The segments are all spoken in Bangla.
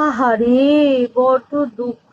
আহারে, বড্ড দুঃখ।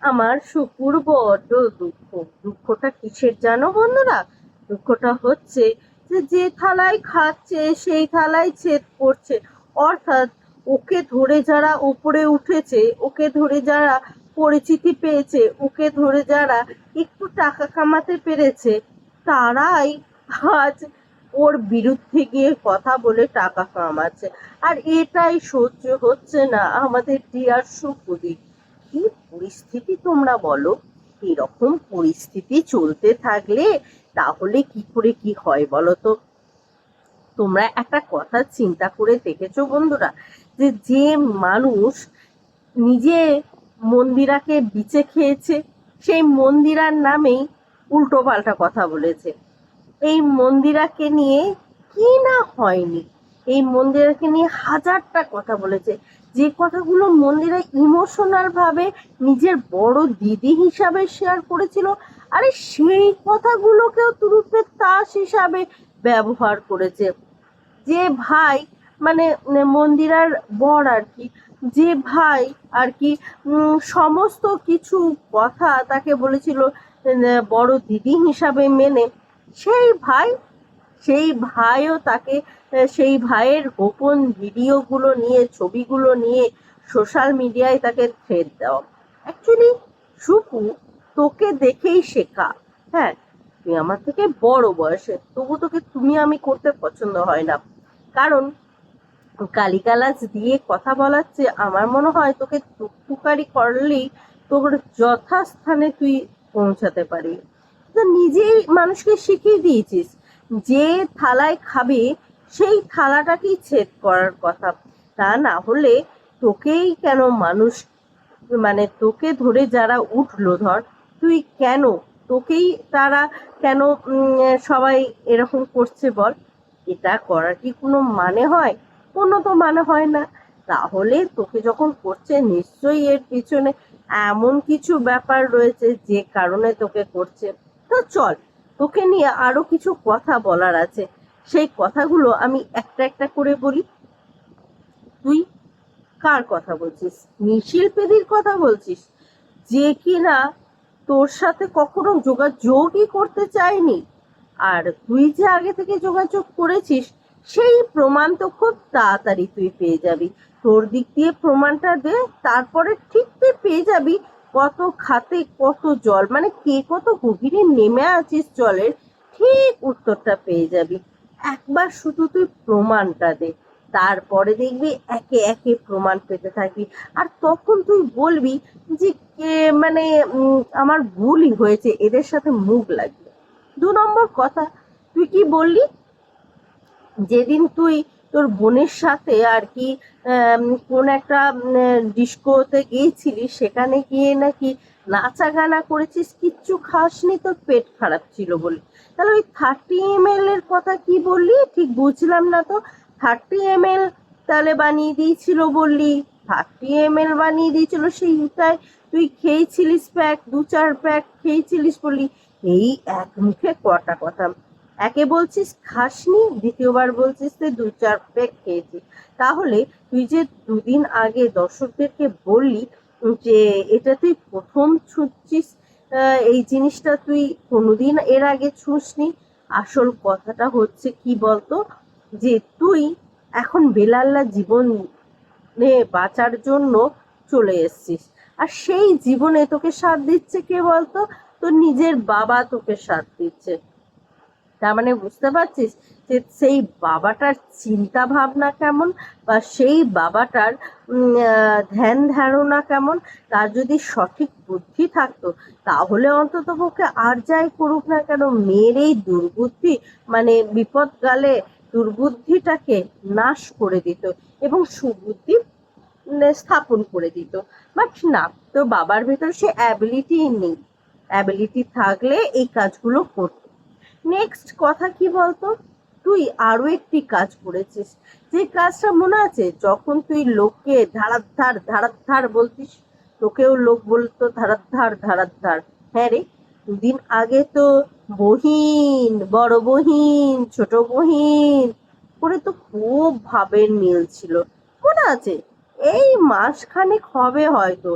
আমার শুকুর বড্ড দুঃখ। দুঃখটা কিসের জানো বন্ধুরা? দুঃখটা হচ্ছে যে যে থালায় খাচ্ছে, সেই থালায় ছেদ করছে। অর্থাৎ ওকে ধরে যারা উপরে উঠেছে, ওকে ধরে যারা পরিচিতি পেয়েছে, ওকে ধরে যারা একটু টাকা কামাতে পেরেছে, তারাই আজ ওর বিরুদ্ধে গিয়ে কথা বলে টাকা কামাচ্ছে। আর এটাই সহ্য হচ্ছে না আমাদের ডিয়ার সুপুদি কি পরিস্থিতি তোমরা বলো? এরকম পরিস্থিতি চলতে থাকলে তাহলে কি করে কি হয় বলো তো? তোমরা একটা কথা চিন্তা করে দেখেছ বন্ধুরা, যে যে মানুষ নিজে মন্দিরাকে বিচে খেয়েছে, সেই মন্দিরার নামেই উল্টো পাল্টা কথা বলেছে। এই মন্দিরাকে নিয়ে কি না হয়নি? এই মন্দিরাকে নিয়ে হাজারটা কথা বলেছে। যে কথাগুলো মন্দিরা ইমোশনাল ভাবে নিজের বড় দিদি হিসাবে শেয়ার করেছিল, আরে সেই কথাগুলোকেও তুরুপের তাস হিসাবে ব্যবহার করেছে। যে ভাই মানে মন্দিরার বর আর কি, যে ভাই আর কি সমস্ত কিছু কথা তাকে বলেছিল বড় দিদি হিসাবে মেনে সেই ভাই, সেই ভাইও তাকে সেই ভাইয়ের গোপন ভিডিওগুলো নিয়ে, ছবিগুলো নিয়ে সোশ্যাল মিডিয়ায় তাকে থ্রেড দেওয়া। অ্যাকচুয়ালি সুপু তোকে দেখেই শেখা। হ্যাঁ তুই আমার থেকে বড় বয়সে, তবু তোকে তুমি আমি করতে পছন্দ হয় না। কারণ গালিগালাজ দিয়ে কথা বলার চেয়ে আমার মনে হয় তোকে টুকটুকারি করলেই তোর যথাস্থানে তুই পৌঁছাতে পারবি তো নিজেই মানুষকে শিখিয়ে দিয়েছিস যে থালায় খাবে, সেই থালাটাকেই ছেদ করার কথা। তা না হলে তোকেই কেন মানুষ মানে তোকে ধরে যারা উঠল ধর, তুই কেন, তোকেই তারা কেন সবাই এরকম করছে বল? এটা করার কি কোনো মানে হয়? কোনো তো মানে হয় না। তাহলে তোকে যখন করছে, নিশ্চয়ই এর পিছনে এমন কিছু ব্যাপার রয়েছে যে কারণে তোকে করছে। তো চল, তোকে নিয়ে আরও কিছু কথা বলার আছে। সেই কথাগুলো আমি একটা একটা করে বলি। তুই কার কথা বলছিস? নিশিল্পীদের কথা বলছিস? যে কিনা তোর সাথে কখনো যোগাযোগই করতে চায়নি। আর তুই যে আগে থেকে যোগাযোগ করেছিস, সেই প্রমাণ তো খুব তাড়াতাড়ি তুই পেয়ে যাবি। তোর দিক দিয়ে প্রমাণটা দে, তারপরে ঠিক তুই পেয়ে যাবি কত খাতে, কত জল মানে কে কত গভীরে নেমে আছিস জলের, ঠিক উত্তরটা পেয়ে যাবি। একবার শুধু তুই প্রমাণটা দে, তারপরে দেখবি একে একে প্রমাণ পেতে থাকবি। আর তখন তুই বলবি যে কে মানে আমার ভুলই হয়েছে, এদের সাথে মুখ লাগবে। দু নম্বর কথা, তুই কি বললি? যেদিন তুই তোর বোনের সাথে আর কি কোন একটা ডিস্কোতে গিয়েছিলি, সেখানে গিয়ে নাকি নাচা গানা করেছিস, কিচ্ছু খাসনি, তোর পেট খারাপ ছিল বলে। তাহলে ওই থার্টি এম এর কথা কি বললি? ঠিক বুঝলাম না তো। থার্টি এম এল তাহলে বানিয়ে দিয়েছিল বললি। থার্টি এম এল বানিয়ে দিয়েছিল সেইটাই তুই খেয়েছিলিস প্যাক দু চার প্যাক খেয়েছিলিস বললি। এই এক মুখে কটা কথা। একে বলছিস খাসনি, দ্বিতীয়বার বলছিস যে দু চার প্যাক খেয়েছিস। তাহলে তুই যে দুদিন আগে দর্শকদেরকে বললি যে এটা তুই প্রথম ছুঁচ্ছিস এই জিনিসটা তুই কোনোদিন এর আগে ছুঁসনি? আসল কথাটা হচ্ছে কি বলতো? যে তুই এখন বেলাল্লা জীবনে বাঁচার জন্য চলে এসেছিস। আর সেই জীবনে তোকে সাথ দিচ্ছে কে বলতো? তোর নিজের বাবা তোকে সাথ দিচ্ছে। তার মানে বুঝতে পারছিস যে সেই বাবাটার চিন্তা ভাবনা কেমন বা সেই বাবাটার ধ্যান ধারণা কেমন? তার যদি সঠিক বুদ্ধি থাকতো, তাহলে অন্তত পক্ষে আর যাই করুক না কেন, মেয়ের এই দুর্বুদ্ধি মানে বিপদকালে দুর্বুদ্ধিটাকে নাশ করে দিত এবং সুবুদ্ধি স্থাপন করে দিত। বাট না তো বাবার ভেতর সে অ্যাবিলিটি নেই। অ্যাবিলিটি থাকলে এই কাজগুলো করতো। নেক্সট কথা কি বলতো? তুই আরও একটি কাজ করেছিস। যে কাজটা মনে আছে? যখন তুই লোককে ধারাধার ধারাধার বলতিস, তোকেও লোক বলতো ধারাধার ধারাধার। হ্যাঁ রে, দুদিন আগে তো বহিন, বড় বহিন, ছোট বহিন করে তো খুব ভাবের মিল ছিল। মনে আছে? এই মাসখানেক হবে হয়তো।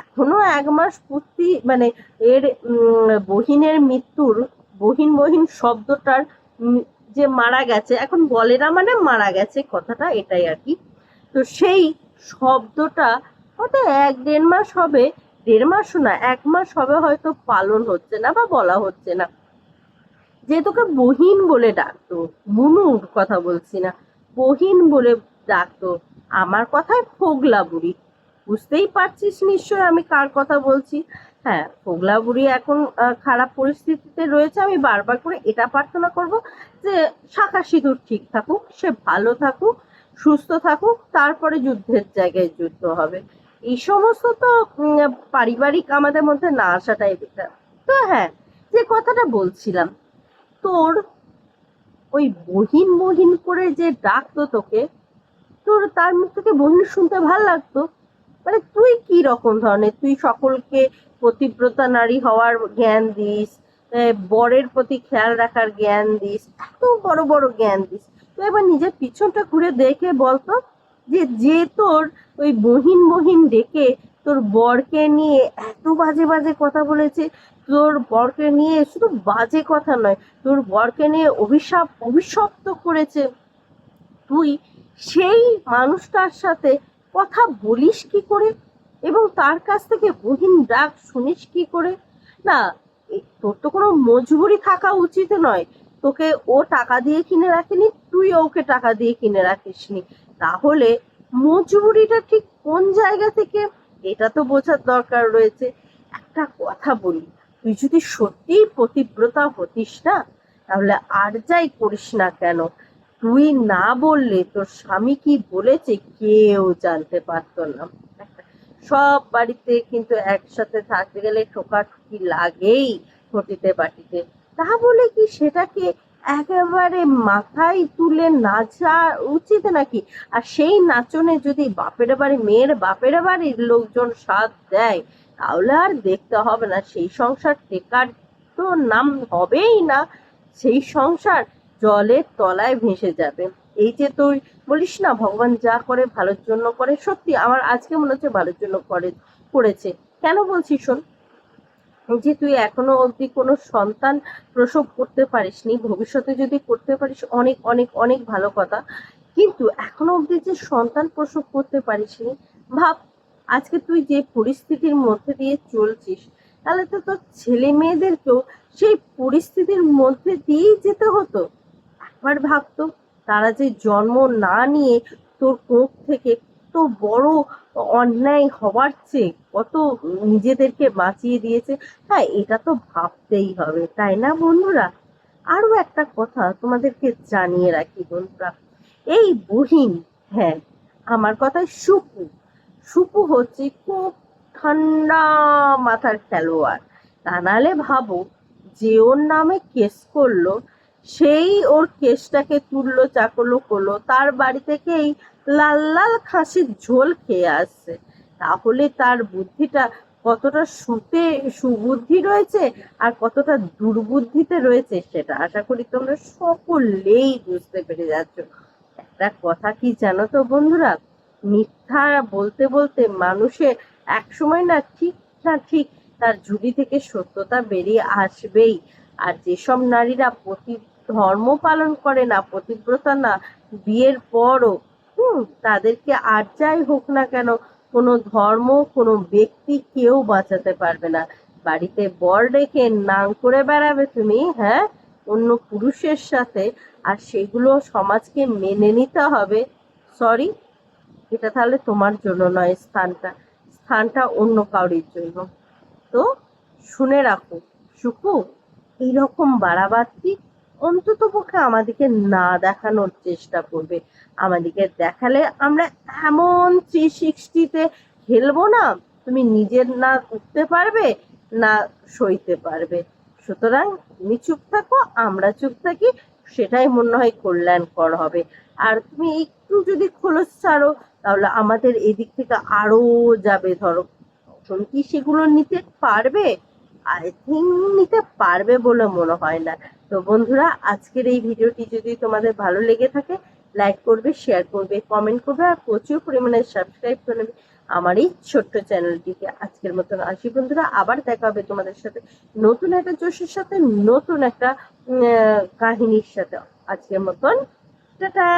এখনও এক মাস পূর্তি মানে এর বহিনের মৃত্যুর বহিন বহিন শব্দটার যে মারা গেছে, এখন বলে না মানে মারা গেছে কথাটা এটাই আর কি। তো সেই শব্দটা হয়তো এক দেড় মাস হবে, দেড় মাসও না, এক মাস হবে হয়তো পালন হচ্ছে না বা বলা হচ্ছে না। যে তোকে বহিন বলে ডাকতো, মুনুর কথা বলছি না বহিন বলে ডাকতো, আমার কথায় ফোগলা বুড়ি। বুঝতেই পারছিস নিশ্চয় আমি কার কথা বলছি? হ্যাঁ ফোগলা বুড়ি এখন খারাপ পরিস্থিতিতে রয়েছে। আমি বারবার করে এটা প্রার্থনা করব যে শাখা সিঁদুর ঠিক থাকুক, সে ভালো থাকুক, সুস্থ থাকুক, তারপরে যুদ্ধের জায়গায় যুদ্ধ হবে। এই সমস্ত তো পারিবারিক আমাদের মধ্যে না আসাটাই বেটার তো হ্যাঁ যে কথাটা বলছিলাম, তোর ওই বহিন বহিন করে যে ডাকতো তোকে, তোর, তার মুখ থেকে বহিন শুনতে ভালো লাগতো। মানে তুই কি রকম ধরনের? তুই সকলকে পতিব্রতা নারী হওয়ার জ্ঞান দিস বরের প্রতি খেয়াল রাখার জ্ঞান দিস, এত বড় বড় জ্ঞান দিস। তো এবার নিজের পিছনটা ঘুরে দেখে বলতো যে যে তোর ওই বহিন বহিন ডেকে তোর বরকে নিয়ে এত বাজে বাজে কথা বলেছে, তোর বরকে নিয়ে শুধু বাজে কথা নয়, তোর বরকে নিয়ে অভিশাপ, অভিশপ্ত করেছে। তুই সেই মানুষটার সাথে কথা বলিস কি করে? এবং তার কাছ থেকে বহিন ডাক শুনিস কি করে? না তোর তো কোনো মজবুরি থাকা উচিত নয়। তোকে ও টাকা দিয়ে কিনে রাখেনি, তুই ওকে টাকা দিয়ে কিনে রাখিসনি। তাহলে মজবুরিটা ঠিক কোন জায়গা থেকে? এটা তো বোঝার দরকার রয়েছে। একটা কথা বলি, তুই যদি সত্যিই পতিব্রতা হতিস না, তাহলে আর যাই করিস না কেন? তুই না বললে তোর স্বামী কি বলেছে কেউ জানতে পারতো না। সব বাড়িতে কিন্তু একসাথে থাকতে গেলে ঠোকাঠুকি লাগেই ঘটিতে বাটিতে। তা বলে কি সেটাকে একেবারে মাথায় তুলে নাচা উচিত নাকি? আর সেই নাচনে যদি বাপের বাড়ি, মেয়ের বাপের বাড়ির লোকজন সাথ দেয়, তাহলে আর দেখতে হবে না। সেই সংসার টেকার তো নাম হবেই না। সেই সংসার জলের তলায় ভেসে যাবে। এই যে তুই বলিস না, ভগবান যা করে ভালোর জন্য করে, সত্যি আমার আজকে মনে হচ্ছে ভালোর জন্য করে, করেছে। কেন বলছিস শোন? যে তুই এখনও অবধি কোনো সন্তান প্রসব করতে পারিসনি, ভবিষ্যতে যদি করতে পারিস, অনেক অনেক অনেক ভালো কথা। কিন্তু এখনও অবধি যে সন্তান প্রসব করতে পারিসনি, ভাব, আজকে তুই যে পরিস্থিতির মধ্যে দিয়ে চলছিস, তাহলে তো তোর ছেলে মেয়েদেরকেও সেই পরিস্থিতির মধ্যে দিয়েই যেতে হতো। একবার ভাবতো, তারা যে জন্ম না নিয়ে তোর কোখ থেকে তো বড় অন্যায় হওয়ার চেয়ে কত নিজেদেরকে বাঁচিয়ে দিয়েছে হ্যাঁ এটা তো ভাবতেই হবে, তাই না বন্ধুরা? আরও একটা কথা তোমাদেরকে জানিয়ে রাখি বন্ধুরা, এই বহিন হ্যাঁ আমার কথায় সুপু সুপু হচ্ছে খুব ঠান্ডা মাথার খেলোয়াড়, তা নাহলে ভাবো যে ওর নামে কেস করল সেই ওর কেসটাকে তুললো, চাকলো, করল। তার বাড়ি থেকেই লাল লাল খাসির ঝোল খেয়ে আসছে। তাহলে তার বুদ্ধিটা কতটা সুতে, সুবুদ্ধি রয়েছে আর কতটা দুর্বুদ্ধিতে রয়েছে সেটা আশা করি তোমরা সকলেই বুঝতে পেরে যাচ্ছ। একটা কথা কি জানো তো বন্ধুরা? মিথ্যা বলতে বলতে মানুষের একসময় না ঠিক না ঠিক তার ঝুড়ি থেকে সত্যতা বেরিয়ে আসবেই। আর যেসব নারীরা প্রতি ধর্ম পালন করে না, পতিব্রতা না, বিয়ের পরও, হুম, তাদেরকে আর যাই হোক না কেন, কোনো ধর্ম, কোনো ব্যক্তি কেউ বাঁচাতে পারবে না। বাড়িতে বর রেখে নাং করে বেড়াবে তুমি হ্যাঁ? অন্য পুরুষের সাথে, আর সেগুলো সমাজকে মেনে নিতে হবে। সরি এটা তাহলে তোমার জন্য নয়, স্থানটা। স্থানটা অন্য কাউরির জন্য। তো শুনে রাখো, সুকু, এইরকম বাড়াবাড়তি অন্তত পক্ষে আমাদেরকে না দেখানোর চেষ্টা করবে। আমাদেরকে দেখালে আমরা এমন থ্রি সিক্সটিতে খেলব না, তুমি নিজের না উঠতে পারবে, না সইতে পারবে। সুতরাং তুমি চুপ থাকো, আমরা চুপ থাকি, সেটাই মনে হয় কল্যাণকর হবে। আর তুমি একটু যদি খোলস ছাড়ো, তাহলে আমাদের এদিক থেকে আরও যাবে। ধরো তখন কি সেগুলো নিতে পারবে? আই থিঙ্ক নিতে পারবে বলে মনে হয় না। তো বন্ধুরা, আজকের এই ভিডিওটি যদি তোমাদের ভালো লেগে থাকে লাইক করবে শেয়ার করবে কমেন্ট করবে আর প্রচুর পরিমাণে সাবস্ক্রাইব করে নেবে আমার এই ছোট্ট চ্যানেলটিকে আজকের মতন আসি বন্ধুরা, আবার দেখা হবে তোমাদের সাথে নতুন একটা জোশের সাথে, নতুন একটা কাহিনীর সাথে। আজকের মতন, টাটা!